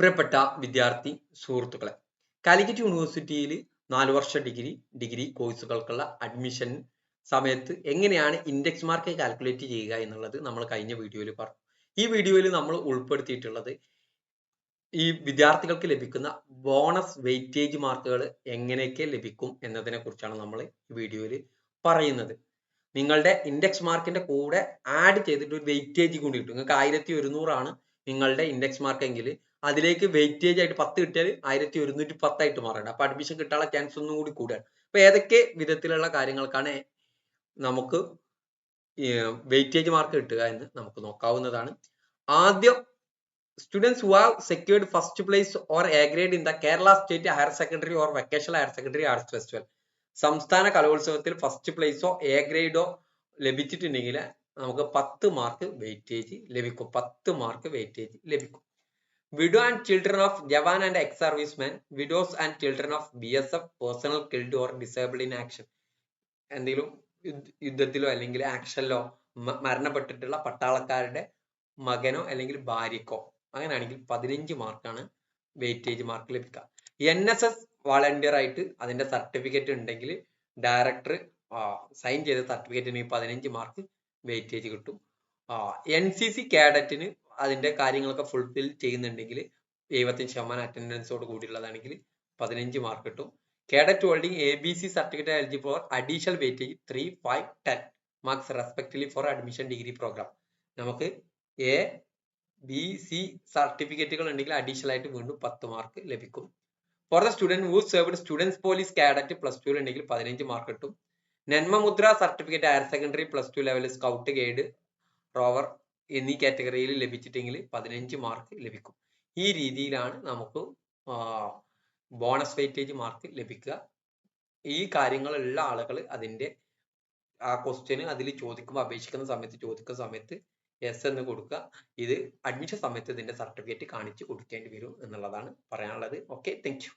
പ്രിയപ്പെട്ട വിദ്യാർത്ഥി സുഹൃത്തുക്കളെ കാലിക്കറ്റ് യൂണിവേഴ്സിറ്റിയിൽ നാല് വർഷ ഡിഗ്രി ഡിഗ്രി കോഴ്സുകൾക്കുള്ള അഡ്മിഷൻ സമയത്ത് എങ്ങനെയാണ് ഇൻഡെക്സ് മാർക്ക് കാൽക്കുലേറ്റ് ചെയ്യുക എന്നുള്ളത് നമ്മൾ കഴിഞ്ഞ വീഡിയോയിൽ പറഞ്ഞു. ഈ വീഡിയോയിൽ നമ്മൾ ഉൾപ്പെടുത്തിയിട്ടുള്ളത് ഈ വിദ്യാർത്ഥികൾക്ക് ലഭിക്കുന്ന ബോണസ് വെയിറ്റേജ് മാർക്കുകൾ എങ്ങനെയൊക്കെ ലഭിക്കും എന്നതിനെ കുറിച്ചാണ് നമ്മൾ ഈ വീഡിയോയിൽ പറയുന്നത്. നിങ്ങളുടെ ഇൻഡെക്സ് മാർക്കിന്റെ കൂടെ ആഡ് ചെയ്തിട്ട് ഒരു വെയിറ്റേജ് കൂടി കിട്ടും നിങ്ങൾക്ക് ആയിരത്തി ഒരുന്നൂറാണ് നിങ്ങളുടെ ഇൻഡെക്സ് മാർക്ക് എങ്കിൽ അതിലേക്ക് വെയിറ്റേജ് ആയിട്ട് പത്ത് കിട്ടിയാൽ ആയിരത്തി ഒരുന്നൂറ്റി പത്തായിട്ട് മാറണം അപ്പൊ അഡ്മിഷൻ കിട്ടാനുള്ള ചാൻസ് ഒന്നും കൂടി കൂടുകയാണ്. അപ്പൊ ഏതൊക്കെ വിധത്തിലുള്ള കാര്യങ്ങൾക്കാണ് നമുക്ക് വെയിറ്റേജ് മാർക്ക് കിട്ടുക എന്ന് നമുക്ക് നോക്കാവുന്നതാണ്. ആദ്യം students who have secured first place or A grade in the Kerala state higher secondary or vocational higher secondary arts festival സംസ്ഥാന കലോത്സവത്തിൽ ഫസ്റ്റ് പ്ലേസോ എ ഗ്രേഡോ ലഭിച്ചിട്ടുണ്ടെങ്കിൽ നമുക്ക് പത്ത് മാർക്ക് വെയിറ്റേജ് ലഭിക്കും. പത്ത് മാർക്ക് വെയിറ്റേജ് ലഭിക്കും. Widow and children of jawan and ex service man widows and children of B S F personnel killed or disabled in action എന്തെങ്കിലും യുദ്ധത്തിലോ അല്ലെങ്കിൽ ആക്ഷനിലോ മരണപ്പെട്ടിട്ടുള്ള പട്ടാളക്കാരുടെ മകനോ അല്ലെങ്കിൽ ഭാര്യക്കോ അങ്ങനെയാണെങ്കിൽ പതിനഞ്ച് മാർക്കാണ് വെയിറ്റേജ് മാർക്ക് ലഭിക്കുക. എൻ എസ് എസ് വളണ്ടിയർ ആയിട്ട് അതിന്റെ സർട്ടിഫിക്കറ്റ് ഉണ്ടെങ്കിൽ ഡയറക്ടർ സൈൻ ചെയ്ത സർട്ടിഫിക്കറ്റിന് പതിനഞ്ച് മാർക്ക് വെയിറ്റേജ് കിട്ടും. ആ എൻ സി സി കാഡറ്റിന് അതിന്റെ കാര്യങ്ങളൊക്കെ ഫുൾഫിൽ ചെയ്യുന്നുണ്ടെങ്കിൽ എഴുപത്തഞ്ച് ശതമാനം അറ്റൻഡൻസോട് കൂടിയുള്ളതാണെങ്കിൽ പതിനഞ്ച് മാർക്ക് കിട്ടും. Cadet holding A B C certificate eligible for additional weightage three five ten marks respectively for admission degree program നമുക്ക് എ ബി സി സർട്ടിഫിക്കറ്റുകൾ ഉണ്ടെങ്കിൽ അഡീഷണൽ ആയിട്ട് വീണ്ടും പത്ത് മാർക്ക് ലഭിക്കും. For the student who served students police cadet plus two ഉണ്ടെങ്കിൽ പതിനഞ്ച് mark കിട്ടും. നന്മമുദ്ര certificate higher secondary plus two level scout guide rover എന്നീ കാറ്റഗറിയിൽ ലഭിച്ചിട്ടെങ്കിൽ പതിനഞ്ച് മാർക്ക് ലഭിക്കും. ഈ രീതിയിലാണ് നമുക്ക് ബോണസ് വെയിറ്റേജ് മാർക്ക് ലഭിക്കുക. ഈ കാര്യങ്ങളുള്ള ആളുകൾ അതിന്റെ ആ ക്വസ്റ്റ്യന് അതിൽ ചോദിക്കുമ്പോൾ അപേക്ഷിക്കുന്ന സമയത്ത് ചോദിക്കുന്ന സമയത്ത് എസ് എന്ന് കൊടുക്കുക. ഇത് അഡ്മിഷൻ സമയത്ത് ഇതിന്റെ സർട്ടിഫിക്കറ്റ് കാണിച്ച് കൊടുക്കേണ്ടി വരും എന്നുള്ളതാണ് പറയാനുള്ളത്. Okay thank